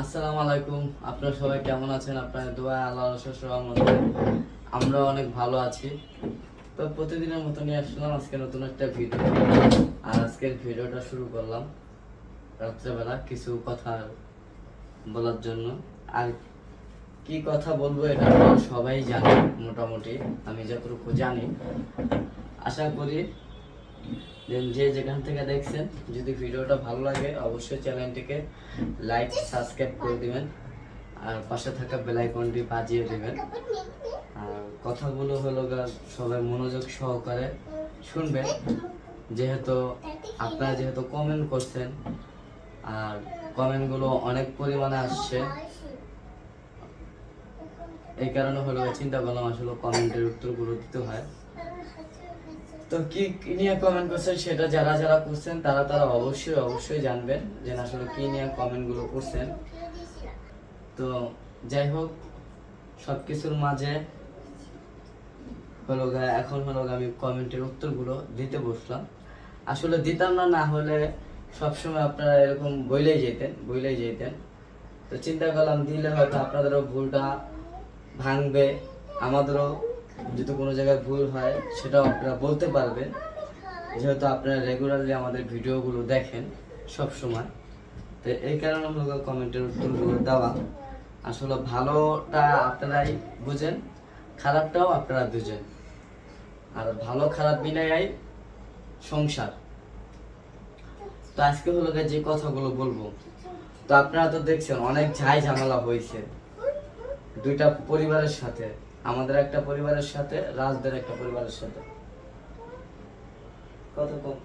আসসালামু আলাইকুম। আপনারা সবাই কেমন আছেন? আপনাদের দোয়া আল্লাহ মধ্যে আমরা অনেক ভালো আছি। তো প্রতিদিনের মতো নিয়ে আসলাম আজকে নতুন একটা ভিডিও আর আজকের ভিডিওটা শুরু করলাম রাত্রেবেলা কিছু কথা বলার জন্য। আর কি কথা বলব এটা সবাই জানে মোটামুটি। আমি যতটুকু জানি। আশা করি যে যেখান থেকে দেখছেন, যদি ভিডিওটা ভালো লাগে, অবশ্যই চ্যানেলটিকে লাইক সাবস্ক্রাইব করে দিবেন। আর পাশে থাকা বেল আইকনটি বাজিয়ে দিবেন। আর কথাগুলো হলো সবাই মনোযোগ সহকারে শুনবেন। যেহেতু আপনারা যেহেতু কমেন্ট করছেন, আর কমেন্টগুলো অনেক পরিমাণে আসছে। এই কারণে হলো চিন্তা করলাম আসলে কমেন্টের উত্তরগুলো দিতে হয়। তো কি নিয়ে কমেন্ট করছেন সেটা যারা যারা করছেন, তারা তারা অবশ্যই অবশ্যই জানবেন যে আসলে কি নিয়ে কমেন্টগুলো করছেন। তো যাই হোক, সবকিছুর মাঝে হলো এখন হলো আমি কমেন্টের উত্তরগুলো দিতে বসলাম। আসলে দিতাম না না হলে সবসময় আপনারা এরকম বইলেই যেতেন বইলেই যেতেন। তো চিন্তা করলাম দিলে হয়তো আপনাদেরও ভুলটা ভাঙবে, আমাদেরও যদি কোনো জায়গায় ভুল হয়, সেটাও আপনারা বলতে পারবেন। যেহেতু আপনারা রেগুলারলি আমাদের ভিডিওগুলো দেখেন সব সময়। তো এই কারণে হলো কমেন্টের উত্তরগুলো দেওয়া। আসলে ভালোটা আপনারাই বুঝেন, খারাপটাও আপনারা বুঝেন। আর ভালো খারাপ মিলাই সংসার। তো আজকে হলো যে কথাগুলো বলব। তো আপনারা তো দেখছেন অনেক ঝাই ঝামেলা হয়েছে দুইটা পরিবারের সাথে। আমাদের একটা পরিবারের সাথে, রাজদের একটা পরিবারের সাথে। কত কম?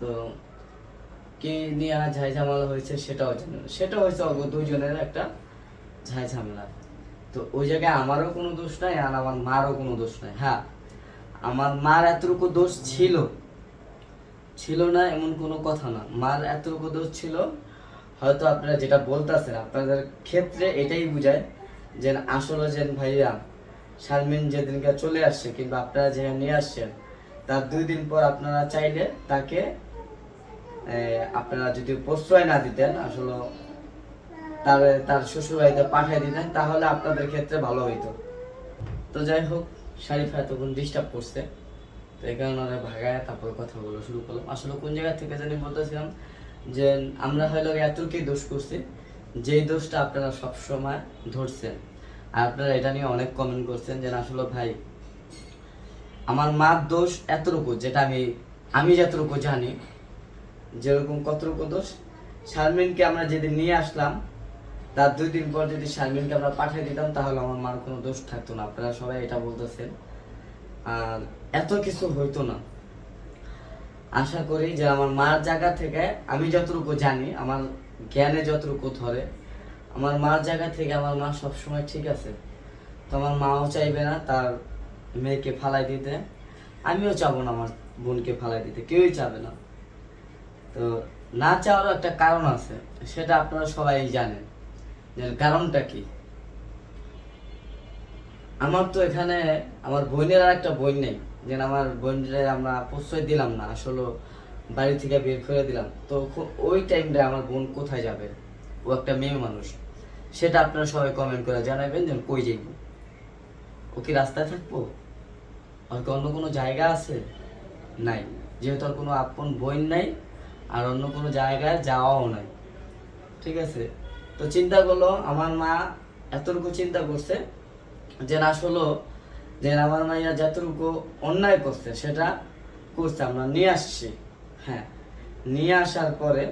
তো কে নিয়ে ঝাই ঝামেলা হয়েছে সেটাও জানেন সেটা হয়েছে অল্প দুইজনের একটা ঝাই ঝামেলা তো ওই জায়গায় আমারও কোনো দোষ নাই আর আমার মারও কোনো দোষ নাই। হ্যাঁ আমার মার এতটুকু দোষ ছিল। ছিল না এমন কোনো কথা না। মার এতটুকু দোষ ছিল। হয়তো আপনারা যেটা বলতেছেন, আপনাদের ক্ষেত্রে এটাই বুঝায় যে আসলে যে ভাইয়া শারমিন যেদিনকে চলে আসছে কিংবা আপনারা যে নিয়ে আসছেন, তার দুই দিন পর আপনারা চাইলে তাকে আপনারা যদি প্রশ্রয় না দিতেন, আসলে তার তার শ্বশুরবাড়িতে পাঠিয়ে দিতেন, তাহলে আপনাদের ক্ষেত্রে ভালো হইতো। তো যাই হোক, শারিফা তখন ডিস্টার্ব করছে। তো এই কারণে ওরা ভাগায়, তারপর কথা বলা শুরু করলাম। আসলে কোন জায়গা থেকে জানি বলতেছিলাম যে আমরা হলো এতটুকুই দোষ করছি। যেই দোষটা আপনারা সবসময় ধরছেন। আর আপনারা এটা নিয়ে অনেক কমেন্ট করছেন যে আসলে ভাই, আমার মার দোষ এতটুকু যেটা আমি আমি যতটুকু জানি, যেরকম কতটুকু দোষ, শারমিনকে আমরা যেদিন নিয়ে আসলাম, তার দুই দিন পর যদি শারমিনকে আমরা পাঠিয়ে দিতাম, তাহলে আমার মার কোনো দোষ থাকতো না। আপনারা সবাই এটা বলতেছেন। আর এত কিছু হইতো না। আশা করি যে আমার মার জায়গা থেকে আমি যতটুকু জানি, আমার জ্ঞানে যতটুকু ধরে, আমার মার জায়গা থেকে আমার মা সবসময় ঠিক আছে। তো আমার মাও চাইবে না তার মেয়েকে ফালাই দিতে। আমিও চাবো না আমার বোনকে ফালাই দিতে, কেউই চাবে না। তো না চাওয়ারও একটা কারণ আছে, সেটা আপনারা সবাই জানেন। যে কারণটা কি? আমার তো এখানে আমার বোনের আর একটা বোন নেই। যে আমার বোনরে আমরা প্রশ্রয় দিলাম না, আসলে বাড়ি থেকে বের করে দিলাম। তো ওই টাইমটা আমার বোন কোথায় যাবে? ও একটা মেয়ে মানুষ। সেটা আপনারা সবাই কমেন্ট করে জানাবেন যে কই যাইব। ও কি রাস্তায় থাকব? আর কি অন্য কোনো জায়গা আছে? নাই। যেহেতু আর কোনো আপন বোন নাই, আর অন্য কোনো জায়গায় যাওয়াও নাই। ঠিক আছে? তো চিন্তা করল, আমার মা এতটুকু চিন্তা করছে যে আসলে যে আমার মাইয়া যতটুকু অন্যায় করছে, সেটা করছে, আমরা নিয়ে আসছি। হ্যাঁ নিয়ে আসার পরে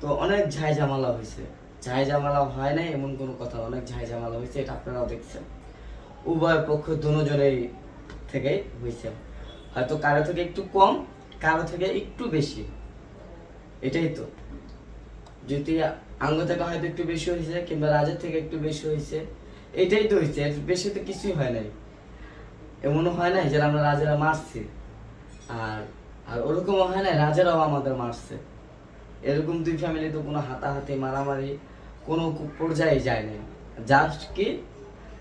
তো অনেক ঝাই ঝামেলা হয়েছে। ঝাই ঝামেলা হয় নাই, এমন কোনো কথা, অনেক ঝাই ঝামেলা হয়েছে, এটা আপনারাও দেখছেন। উভয় পক্ষ দুজনেই থেকেই হয়েছে। হয়তো কারও থেকে একটু কম, কারও থেকে একটু বেশি। এটাই তো। যদি আঙ্গ থেকে হয়তো একটু বেশি হয়েছে, কিংবা রাজের থেকে একটু বেশি হয়েছে, এটাই তো হয়েছে বেশি তো কিছুই হয় নাই। এমনও হয় নাই যে আমরা রাজারা মারছি। আর আর ওরকমও হয় না রাজারাও আমাদের মারছে। এরকম দুই ফ্যামিলি তো কোনো হাতাহাতি, মারামারি কোনো পর্যায়ে যায় নাই। জাস্ট কি?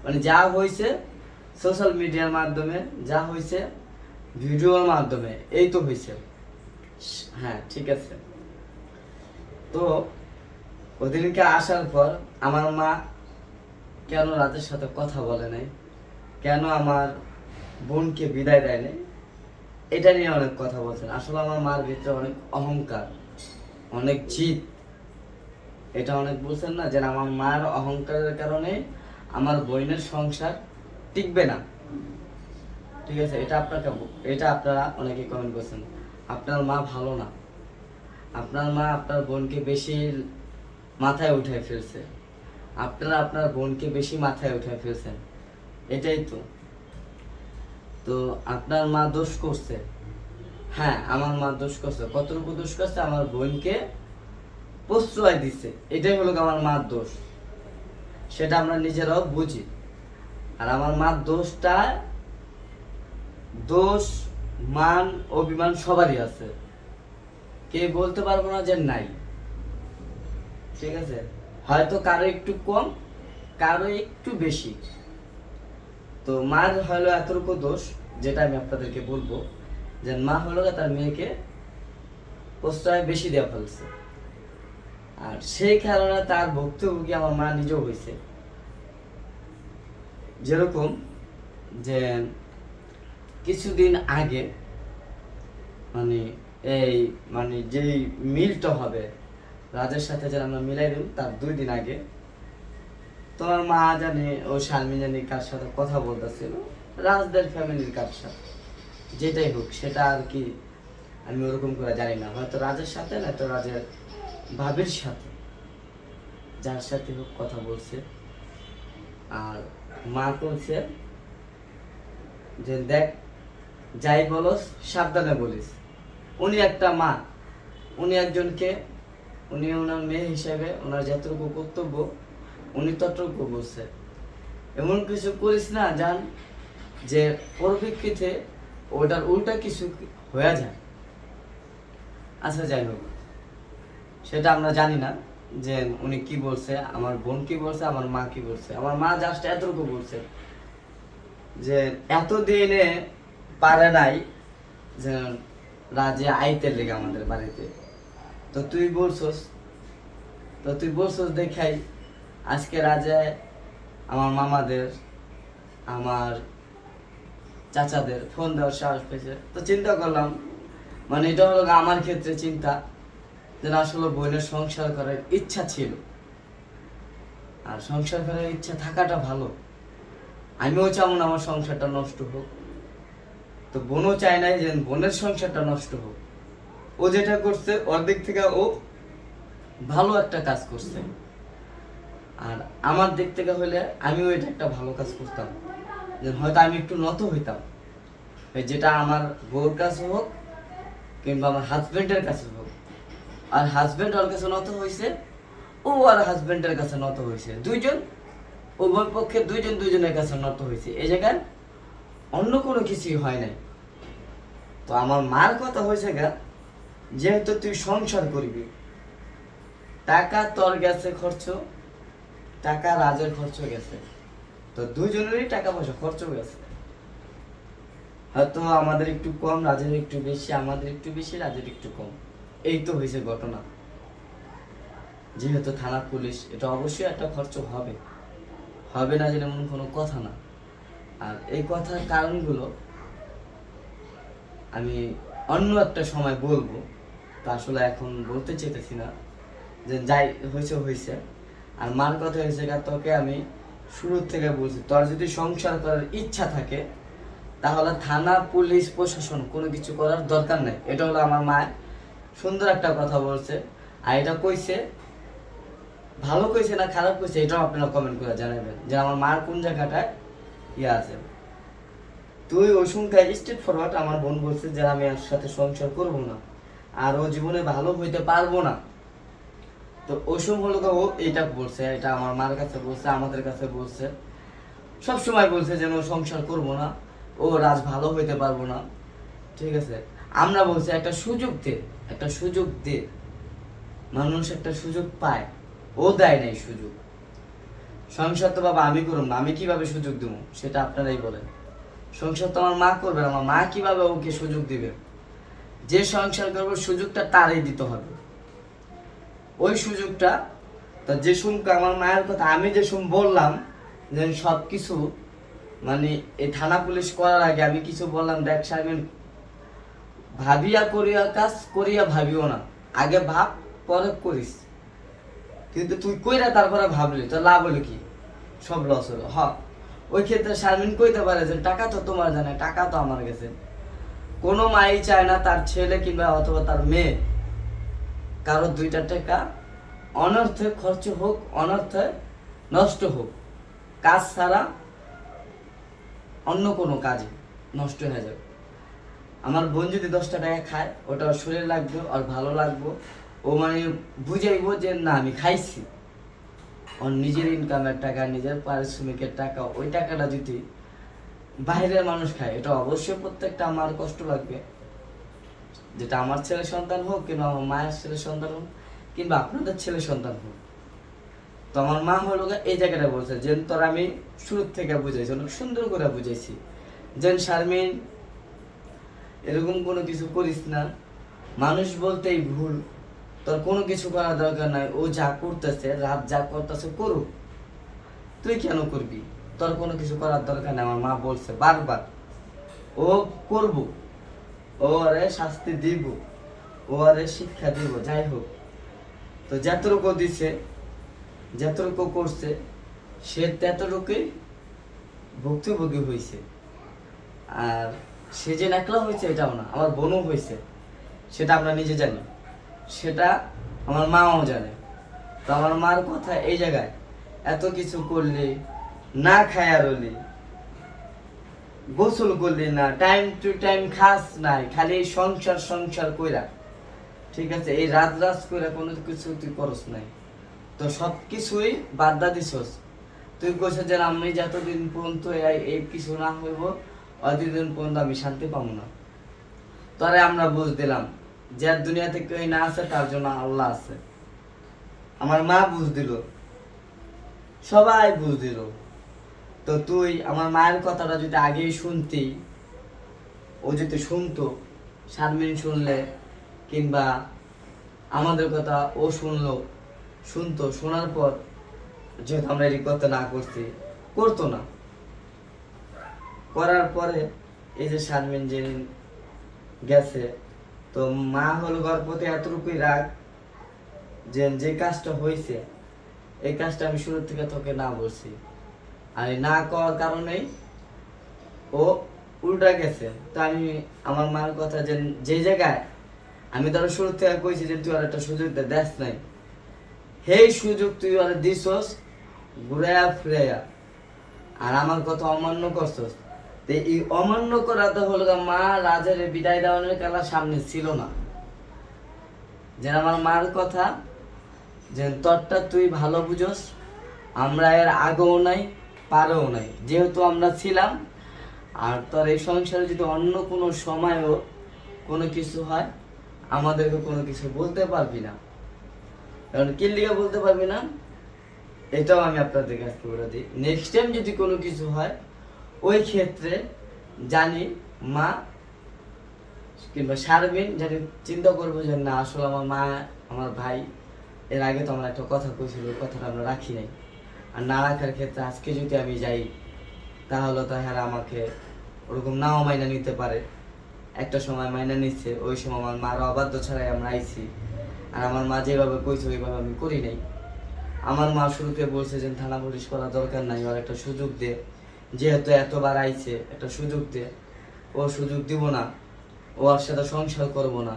মানে যা হয়েছে সোশ্যাল মিডিয়ার মাধ্যমে, যা হয়েছে ভিডিওর মাধ্যমে, এই তো হয়েছে হ্যাঁ ঠিক আছে। তো, ওদিনকে আসার পর আমার মা কেন রাতের সাথে কথা বলে নাই? কেন আমার বোনকে বিদায় দেয়নি। এটা নিয়ে অনেক কথা বলছেন। আসলে আমার মার ভিতরে অনেক অহংকার, অনেক জিদ। এটা অনেক বলছেন না যে আমার মার অহংকারের কারণে আমার বোনের সংসার টিকবে না। ঠিক আছে, এটা আপনাকে এটা আপনারা অনেকে কমেন্ট করছেন। আপনার মা ভালো না। আপনার মা আপনার বোনকে বেশি মাথায় উঠায় ফেলছে। আপনারা আপনার বোনকে বেশি মাথায় উঠায় ফেলছেন। এটাই তো। তো আপনার মা দোষ করছে। হ্যাঁ আমার মা দোষ করছে। কতটুকু দোষ করছে? আমার বোনকে প্রশ্রয় দিছে এটাই হলো আমার মার দোষ। সেটা আমরা নিজেরাও বুঝি। আর আমার মার দোষটা দোষ, মান, অভিমান সবারই আছে। কে বলতে পারব না যে নাই। ঠিক আছে? হয়তো কারও একটু কম, কারও একটু বেশি। তো মার হলো এতটুকু দোষ, যেটা আমি আপনাদেরকে বলব, যে মা হলো তার মেয়েকে প্রশ্রয় বেশি দেওয়া ফেলছে। আর সেই কারণে তার ভুক্তভোগী আমার মা নিজেও হয়েছে। যেরকম যে কিছুদিন আগে মানে এই মানে যেই মিলটা হবে, রাজের সাথে যেন আমরা মিলাই দিই, তার দুই দিন আগে তোমার মা জানে ও শালমি জানি কার সাথে কথা বলতেছিল। রাজদের ফ্যামিলির কার সাথে। যেটাই হোক, সেটা আর কি আমি ওরকম করে জানি না। হয়তো রাজের সাথে না তো রাজের ভাবির সাথে। যার সাথে হোক কথা বলছে। আর মা বলছে যে, দেখ, যাই বলস, সাবধানে বলিস। উনি একটা মা। উনি একজনকে, উনি ওনার মেয়ে হিসেবে, ওনার যতটুকু কর্তব্য উনি ততটুকু বলছে এমন কিছু করিস না, জান, যে পরিপ্রেক্ষিতে ওটার উল্টা কিছু হয়ে যায়। আচ্ছা যাই হোক। সেটা আমরা জানি না যে উনি কি বলছে, আমার বোন কি বলছে, আমার মা কি বলছে। আমার মা জাস্ট এতটুকু বলছে যে এতদিনে পারে নাই যে রাজে আইতে লেগে আমাদের বাড়িতে। তো তুই বলছস, তো তুই বলছস দেখাই আজকে রাজা আমার মামাদের, আমার চাচাদের ফোন দেওয়ার সাহস পেয়েছে। তো চিন্তা করলাম মানে এটা হলো আমার ক্ষেত্রে চিন্তা, যে আসলে বোনের সংসার করার ইচ্ছা ছিল। আর সংসার করার ইচ্ছা থাকাটা ভালো। আমিও চাবো না আমার সংসারটা নষ্ট হোক। তো বোনও চায় নাই যে বোনের সংসারটা নষ্ট হোক। ও যেটা করছে, ওর দিক থেকে ও ভালো একটা কাজ করছে। আর আমার দিক থেকে হলে আমিও এটা একটা ভালো কাজ করতাম। হয়তো আমি একটু নত হইতাম। যেটা আমার বউর কাছে হোক কিংবা আমার হাজব্যান্ডের কাছে হোক। আর হাজবেন্ড ওর কাছে নত হয়েছে ও আর হাজব্যান্ডের কাছে নত হয়েছে দুইজন, উভয় পক্ষে দুইজন দুইজনের কাছে নত হয়েছে এই জায়গায় অন্য কোনো কিছুই হয় নাই। তো আমার মার কথা হয়েছে গা, যেহেতু তুই সংসার করবি, টাকা তোর গেছে খরচ টাকা রাজের খরচ গেছে। তো দুইজনেরই টাকা পয়সা খরচ গেছে। হয়তো আমাদের একটু কম, রাজের একটু বেশি, আমাদের একটু বেশি, রাজের একটু কম। এই তো হয়েছে ঘটনা। যেহেতু থানা পুলিশ, এটা অবশ্যই একটা খরচ হবে। হবে না যেমন কোনো কথা না। আর এই কথার কারণগুলো আমি অন্য একটা সময় বলব। তা আসলে এখন বলতে চেতেছি না। যে যাই, হয়েছে হয়েছে। আর মার কথা হয়েছে তোকে আমি শুরু থেকে বলছি, তোর যদি সংসার করার ইচ্ছা থাকে, তাহলে থানা, পুলিশ, প্রশাসন কোনো কিছু করার দরকার নেই। এটা হলো আমার মায়ের সুন্দর একটা কথা বলছে, আর এটা কইছে, ভালো কইছে না খারাপ কইছে, এটাও আপনারা কমেন্ট করে জানাবেন যে আমার মার কোন জায়গাটায় ইয়ে আছে। তুই ওই সংখ্যায় স্টেট ফরওয়ার্ড আমার বোন বলছে যে আমি আর সাথে সংসার করব না, আর ও জীবনে ভালো হইতে পারব না। তো হলো তো ও এইটা বলছে, এটা আমার মার কাছে বলছে, আমাদের কাছে বলছে। সব সময় বলছে যেন সংসার করব না, ও রাজ ভালো হইতে পারব না। ঠিক আছে? আমরা বলছি, একটা সুযোগ দে, একটা সুযোগ দে। মানুষ একটা সুযোগ পায়, ও দেয় নাই সুযোগ। সংসার তো বাবা আমি করুম না, আমি কীভাবে সুযোগ দেবো? সেটা আপনারাই বলেন। সংসার তো আমার মা করবে আমার মা কীভাবে ওকে সুযোগ দিবে? যে সংসার করবে, সুযোগটা তারই দিতে হবে। ওই সুযোগটা, তা যে শুনকে আমার মায়ের কথা আমি যে শুন বললাম, যে সব কিছু মানে এই থানা পুলিশ করার আগে আমি কিছু বললাম, দেখ শারমিন, ভাবিয়া করিয়া কাজ করিয়া ভাবিও না, আগে ভাব, পরে করিস। কিন্তু তুই কইরা তারপরে ভাবলি তো লাভ হলো কি? সব লস হলো। হ, ওই ক্ষেত্রে শারমিন কইতে পারে যে টাকা তো তোমার জানে টাকা তো আমার কাছে কোনো মাই চায় না তার ছেলে কিংবা অথবা তার মেয়ে কারও দুইটা টাকা অনর্থে খরচ হোক, অনর্থে নষ্ট হোক, কাজ ছাড়া অন্য কোনো কাজে নষ্ট হয়ে যাবে। আমার বোন যদি দশটা টাকা খায়, ওটা ওর শরীরে লাগবে আর ভালো লাগবে, ও মানে বুঝাইবো যে না, আমি খাইছি। ওর নিজের ইনকামের টাকা, নিজের পারিশ্রমিকের টাকা, ওই টাকাটা যদি বাইরের মানুষ খায়, এটা অবশ্যই প্রত্যেকটা আমার কষ্ট লাগবে। যেটা আমার ছেলে সন্তান হোক কিংবা আমার মায়ের ছেলে সন্তান হোক কিংবা আপনাদের ছেলে সন্তান হোক। তো আমার মা হলো এই জায়গাটা বলছে যে তোর আমি শুরু থেকে বুঝাইছি, অনেক সুন্দর করে বুঝাইছি। যে শারমিন, এরকম কোনো কিছু করিস না। মানুষ বলতেই ভুল, তোর কোনো কিছু করার দরকার নাই, ও যা করতেছে, রাত যা করতেছে, করুক। তুই কেন করবি? তোর কোনো কিছু করার দরকার নেই, আমার মা বলছে বারবার। ও করব ও আরে শাস্তি দিব ও আরে শিক্ষা দিব, যাই হোক। তো যতটুকু দিছে, যতটুকু করছে, সে ততটুকুই ভুক্তভোগী হয়েছে আর সে যে একলা হয়েছে এটাও না, আমার বোনও হয়েছে সেটা আমরা নিজে জানি। সেটা আমার মাও জানে। তো আমার মার কথা এই জায়গায়, এত কিছু করলি, না খায়া রলি গোসল করলি না টাইম টু টাইম খাস নাই, খালি সংসার সংসার কইরা। ঠিক আছে, এই রাত রাত কইরা কোনো কিছু তুই করস নাই। তো সব কিছুই বাদ দিছস। তুই কইছ যে আমি যতদিন পর্যন্ত এই কিছু না হইব, অতদিন পর্যন্ত আমি শান্তি পাবো না। তরে আমরা বুঝ দিলাম, যে দুনিয়াতে কেউ না আছে, তার জন্য আল্লাহ আছে। আমার মা বুঝ দিল। সবাই বুঝ দিল। তো তুই আমার মায়ের কথাটা যদি আগেই শুনতি, ও যদি শুনতো, শারমিন শুনলে কিংবা আমাদের কথা ও শুনলো, শুনতো, শোনার পর যেহেতু আমরা এটি করতে না করছি, করতো না। করার পরে এই যে শারমিন যে গেছে, তো মা হলো গর্ভবতী এতটুকুই রাগ যে যে কাজটা হয়েছে এই কাজটা আমি শুরু থেকে তোকে না বলছি। এই না করার কারণেই ও উল্টা গেছে। তো আমি আমার মার কথা যে যে জায়গায় আমি ধরো শুরু থেকে কইছি যে তুই আর একটা সুযোগ দেখ নাই। সেই সুযোগ তুই আর দিছস, ঘুরাইয়া ফিরাইয়া। আর আমার কথা অমান্য করছস। তো এই অমান্য করাতে হলো মা রাজের বিদায় দেওয়ানোর খেলা সামনে ছিল না। যে আমার মার কথা যে তোরটা তুই ভালো বুঝোস, আমরা এর আগেও নাই পারেও নাই। যেহেতু আমরা ছিলাম, আর তোর এই সংসারে যদি অন্য কোনো সময়ও কোনো কিছু হয়, আমাদেরকে কোনো কিছু বলতে পারবি না। কারণ কি লিগে বলতে পারবি না? এটাও আমি আপনাদের কাছে বলে দিই। নেক্সট টাইম যদি কোনো কিছু হয়, ওই ক্ষেত্রে জানি মা কিংবা সারবিন জানি চিন্তা করব যে না, আসলে আমার মা, আমার ভাই, এর আগে তো আমরা একটা কথা কইছিল কথাটা আমরা রাখি নাই। আর না রাখার ক্ষেত্রে আজকে যদি আমি যাই, তাহলে তো হ্যাঁ আমাকে ওরকম নাও মাইনা নিতে পারে। একটা সময় মাইনা নিচ্ছে, ওই সময় আমার মার অবাধ্য ছাড়াই আমরা আইছি। আর আমার মা যেভাবে কইছে, ওইভাবে আমি করি নাই। আমার মা শুরুতে বলছে যে, থানা পুলিশ করা দরকার নাই, ওর একটা সুযোগ দে। যেহেতু এতবার আইছে, একটা সুযোগ দে। ও সুযোগ দিব না। ও আর সাথে সংসার করব না।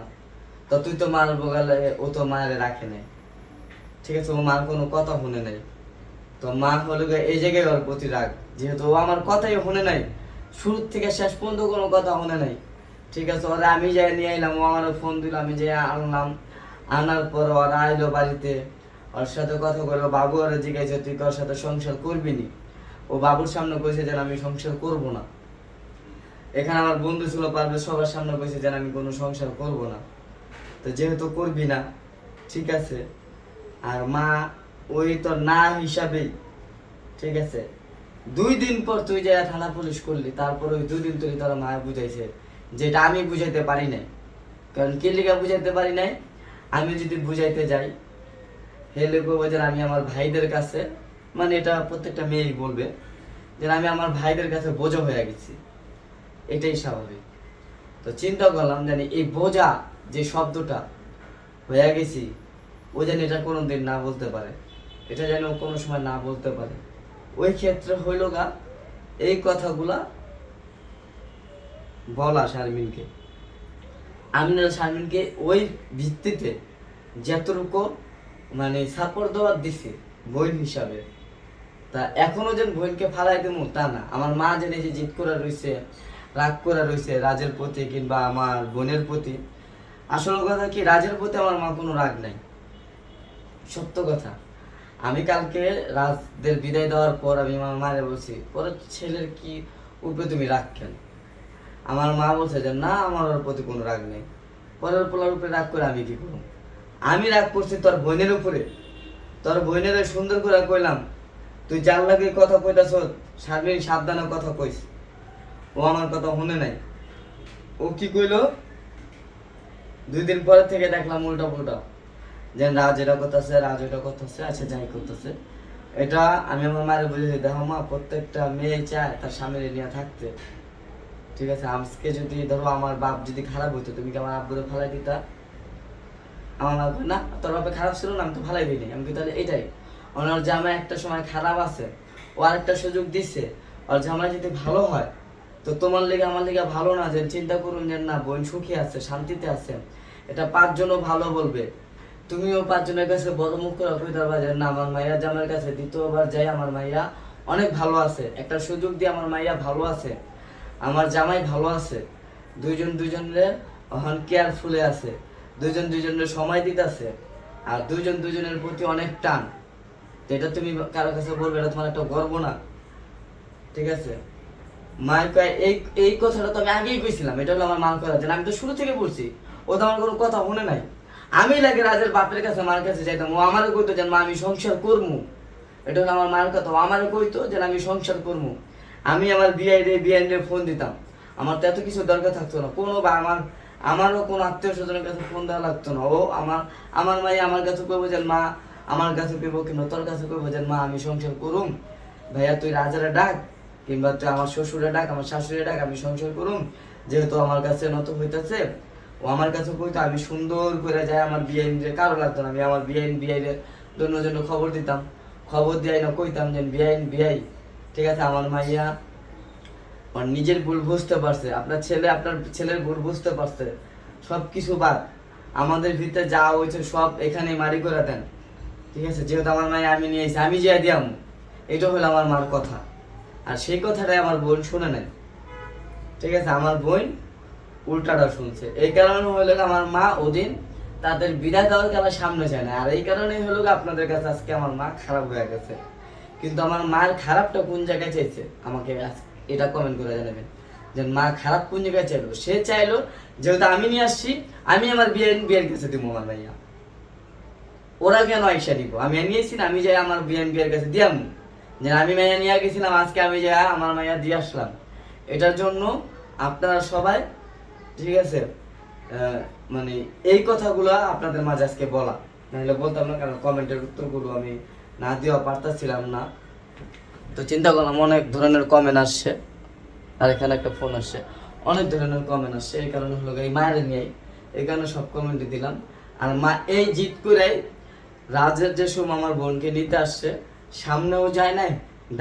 তা তুই তো মার বগালে ও তো মায়ের রাখে নাই। ঠিক আছে, ও মার কোনো কথা শুনে নাই। তো মা হলো এই জায়গায় ওর প্রতি রাগ। যেহেতু ও আমার কথাই শুনে নাই শুরু থেকে শেষ পর্যন্ত কোনো কথা শুনে নাই। ঠিক আছে, ওরা আমি যাই নিয়ে এলাম ও আমার ফোন দিল, আমি যাই আনলাম। আনার পর ওরা আইলো বাড়িতে, ওর সাথে কথা বলল বাবু, ওরা জিজ্ঞাসা, তুই ওর সাথে সংসার করবি নি? ও বাবুর সামনে কইছে যে আমি সংসার করব না। এখানে আমার বন্ধু ছিল, পারবে সবার সামনে কইছে যে আমি কোনো সংসার করব না। তো যেহেতু করবি না, ঠিক আছে। আর মা ওই তো না হিসাবেই, ঠিক আছে? দুই দিন পর তুই যে থানা পুলিশ করলি, তারপর ওই দুই দিন তুই তোর মা বুঝাইছে, যেটা আমি বুঝাইতে পারি নাই। কারণ কি লিগা বুঝাইতে পারি নাই? আমি যদি বুঝাইতে যাই হেলে যে আমি আমার ভাইদের কাছে মানে এটা প্রত্যেকটা মেয়েই বলবে, যে আমি আমার ভাইদের কাছে বোঝা হয়ে গেছি। এটাই স্বাভাবিক। তো চিন্তা করলাম জানি এই বোঝা যে শব্দটা হয়ে গেছি, ও যেন এটা কোনোদিন না বলতে পারে। এটা যেন কোনো সময় না বলতে পারে। ওই ক্ষেত্রে হইল গা, এই কথাগুলা বলা শারমিনকে। আমি না শারমিনকে ওই ভিত্তিতে যতটুকু মানে সাপোর্ট দেওয়ার দিছি বোন হিসাবে। তা এখনও যেন বোনকে ফালাই দেবো তা না। আমার মা যেন যে জিদ করে রয়েছে রাগ করা রয়েছে রাজের প্রতি কিংবা আমার বোনের প্রতি, আসল কথা কি, রাজের প্রতি আমার মা কোনো রাগ নাই। সত্য কথা। আমি কালকে রাজদের বিদায় দেওয়ার পর আমি আমার মায়ের বলছি পরে ছেলের কি উপরে তুমি রাগ কেন? আমার মা বলছে যে, না, আমার ওর প্রতি কোনো রাগ নেই। পরের পোলার উপরে রাগ করে আমি কি করব? আমি রাগ করছি তোর বোনের উপরে। তোর বোনের সুন্দর করে কইলাম, তুই লাগে কথা কইতাছ সার্বিক সাবধানে কথা কইস। ও আমার কথা শুনে নাই। ও কি কইলো? দুই দিন পরে থেকে দেখলাম উল্টা পুল্টা যে রাজ এটা করতেছে, রাজ এটা করতেছে আছে যাই করতেছে। এটা আমি আমার মায়ের বুঝেছি দেখো মা, প্রত্যেকটা মেয়ে চায় তার স্বামী নিয়ে থাকতে। ঠিক আছে, আজকে যদি ধরো আমার বাপ যদি খারাপ হইতো, তুমি কি আমার আব্বুরে ফালাই দিতা? আমার মা না, তোর বাপে খারাপ ছিল না, আমি তো ফালাই দিইনি। আমি কি তাহলে এটাই। ওনার জামাই একটা সময় খারাপ আছে, ও আরেকটা সুযোগ দিচ্ছে আর জামাই যদি ভালো হয়, তো তোমার লেগে আমার লেগে ভালো না যে চিন্তা করুন যে না, বোন সুখী আছে, শান্তিতে আছে। এটা পাঁচজনও ভালো বলবে। তুমিও পাঁচজনের কাছে বড় মুখ করে দাঁড়াবা যে না, আমার মাইয়া জামাইয়ের কাছে দ্বিতীয়বার যাই, আমার মাইয়া অনেক ভালো আছে। একটা সুযোগ দিয়ে আমার মাইয়া ভালো আছে, আমার জামাই ভালো আছে। দুইজন দুইজনের এখন কেয়ারফুলে আছে, দুইজন দুইজনের সময় দিতেছে, আর দুইজন দুইজনের প্রতি অনেক টান। এটা তুমি কারও কাছে বলবে, এটা তোমার একটা গর্ব না? ঠিক আছে? মায়ের কয়, এই এই কথাটা তো আমি আগেই কইছিলাম, এটা হলো আমার মার কথা যেন আমি তো শুরু থেকে বলছি, ও তো আমার কোনো কথা শুনে নাই। আমি লাগে রাজের বাপের কাছে মার কাছে যাইতাম, ও আমারও কইতো যে মা আমি সংসার করব এটা হলো আমার মার কথা, ও আমারও কইতো যে আমি সংসার করব আমি আমার বিআই রে বিআই রে ফোন দিতাম। আমার তো এত কিছু দরকার থাকতো না, কোনো বা আমার, আমারও কোনো আত্মীয় স্বজনের কাছে ফোন দেওয়া লাগতো না। ও আমার আমার মাই আমার কাছে কইবো যে মা আমার কাছে কইবো কিংবা তোর কাছে কইবো যে মা আমি সংসার করুম। ভাইয়া, তুই রাজারে ডাক, কিংবা তুই আমার শ্বশুরে ডাক, আমার শাশুড়ি ডাক, আমি সংসার করুম। যেহেতু আমার কাছে নত হইতাছে ও আমার কাছে কইতো, আমি সুন্দর করে যাই, আমার বিআইন কারও লাগতো না। আমি আমার বিআইন বিআই জন্য জন্য খবর দিতাম। খবর দিয়াই না কইতাম যে বিআইন বিআই ঠিক আছে, আমার মাইয়া ওর নিজের ভুল বুঝতে পারছে। আপনার ছেলে, আপনার ছেলের ভুল বুঝতে পারছে। সব কিছু বাদ। আমাদের ভিতরে যা হয়েছে সব এখানে মারি করে দেন। ঠিক আছে, যেহেতু আমার মায়ের আমি নিয়ে এসেছি, আমি যে দিয়াম, এটা হলো আমার মার কথা। আর সেই কথাটাই আমার বোন শুনে নেন ঠিক আছে, আমার বোন উল্টাটা শুনছে। এই কারণে হলো আমার মা ওদিন তাদের বিদায় দেওয়ার কারণে সামনে যায় না আর এই কারণেই হলো আপনাদের কাছে আজকে আমার মা খারাপ হয়ে গেছে। কিন্তু আমার মার খারাপটা কোন জায়গায় চাইছে? আমাকে এটা কমেন্ট করে জানাবেন। যে মা খারাপ কোন জায়গায় চাইলো? সে চাইলো, যেহেতু আমি নিয়ে আসছি, আমি আমার বিয়ের বিয়ের কাছে দিব আমার ভাইয়া ওরা কেন আইসা দিব আমি নিয়েছি না, আমি যাই আমার বিয়ের বিয়ের কাছে দিয়াম যে আমি মাইয়া নিয়ে গেছিলাম, আজকে আমি যাই আমার মাইয়া দিয়ে আসলাম। এটার জন্য আপনারা সবাই ঠিক আছে? মানে এই কথাগুলো আপনাদের মাঝে আজকে বলা। নাহলে বলতাম না, কারণ কমেন্টের উত্তরগুলো আমি না দেওয়া পারতাছিলাম না। তো চিন্তা করলাম অনেক ধরনের কমেন্ট আসছে, আর এখানে একটা ফোন আসছে। অনেক ধরনের কমেন্ট আসছে, এই কারণে হলো এই মায়ের নিয়ে এই কারণে সব কমেন্টই দিলাম। আর মা এই জিত করে রাজের যে সময় আমার বোনকে নিতে আসছে, সামনেও যায় নাই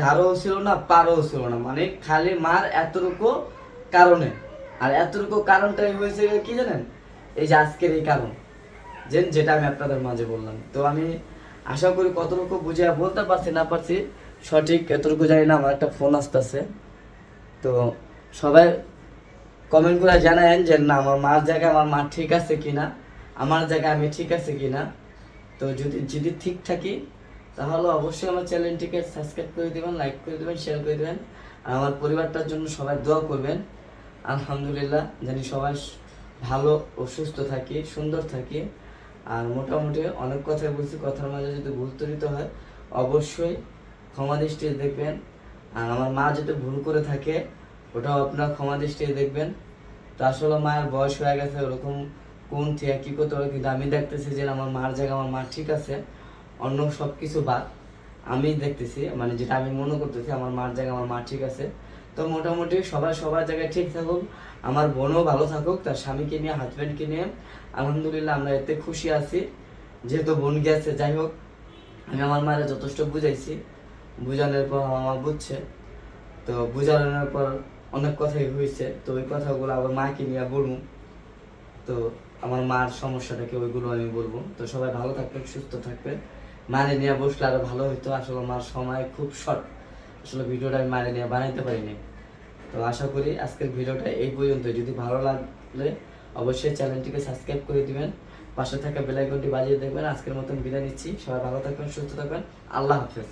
ধারও ছিল না, পারও ছিল না। মানে খালি মার এতটুকু কারণে। আর এতটুকু কারণটাই হয়েছে কি জানেন? এই যে আজকের এই কারণ। যে যেটা আমি আপনাদের মাঝে বললাম। তো আমি আশা করি কতটুকু বুঝে বলতে পারছি, না পারছি, সঠিক এতটুকু জানি না, আমার একটা ফোন আসতেছে। তো সবাই কমেন্ট করে জানায়েন যে না, আমার মার জায়গায় আমার মা ঠিক আছে কি না আমার জায়গায় আমি ঠিক আছে কি না তো যদি যদি ঠিক থাকি, তাহলে অবশ্যই আমার চ্যানেলটিকে সাবস্ক্রাইব করে দেবেন, লাইক করে দেবেন শেয়ার করে দেবেন। আর আমার পরিবারটার জন্য সবাই দোয়া করবেন। আলহামদুলিল্লাহ, জানি সবাই ভালো ও সুস্থ থাকি, সুন্দর থাকি। আর মোটামুটি অনেক কথাই বলছি, কথার মাঝে যদি ভুল ত্রুটি হয়, অবশ্যই ক্ষমা দৃষ্টিতে দেখবেন। আর আমার মা যদি ভুল করে থাকে, ওটাও আপনার ক্ষমা দৃষ্টিতে দেখবেন। তো আসলে মায়ের বয়স হয়ে গেছে, ওরকম কোন থেকে কী করতে হবে কিন্তু আমি দেখতেছি যে আমার মার জায়গা আমার মা ঠিক আছে, অন্য সব কিছু বাদ। আমি দেখতেছি মানে যেটা আমি মনে করতেছি, আমার মার জায়গায় আমার মা ঠিক আছে। তো মোটামুটি সবাই সবার জায়গায় ঠিক থাকুক, আমার বোনও ভালো থাকুক, তার স্বামীকে নিয়ে হাজব্যান্ডকে নিয়ে। আলহামদুলিল্লাহ আমরা এতে খুশি আছি, যেহেতু বোন গেছে, যাই হোক, আমি আমার মায়ের যথেষ্ট বুঝাইছি। বুঝানোর পর আমার মা বুঝছে, তো বুঝানোর পর অনেক কথাই হয়েছে, তো ওই কথাগুলো আবার মাকে নিয়ে বলব। তো আমার মার সমস্যাটাকে ওইগুলো আমি বলব। তো সবাই ভালো থাকবেন, সুস্থ থাকবেন। মারে নিয়ে বসলে আরও ভালো হতো আসলে মার সময় খুব শর্ট আসলে ভিডিওটা আমি মারে নিয়ে বানাইতে পারিনি। তো আশা করি আজকের ভিডিওটা এই পর্যন্ত যদি ভালো লাগলে অবশ্যই চ্যানেলটিকে সাবস্ক্রাইব করে দিবেন। পাশে থাকা বেলাইকনটি বাজিয়ে দেখবেন। আজকের মতন বিদায় নিচ্ছি। সবাই ভালো থাকবেন, সুস্থ থাকবেন। আল্লাহ হাফেজ।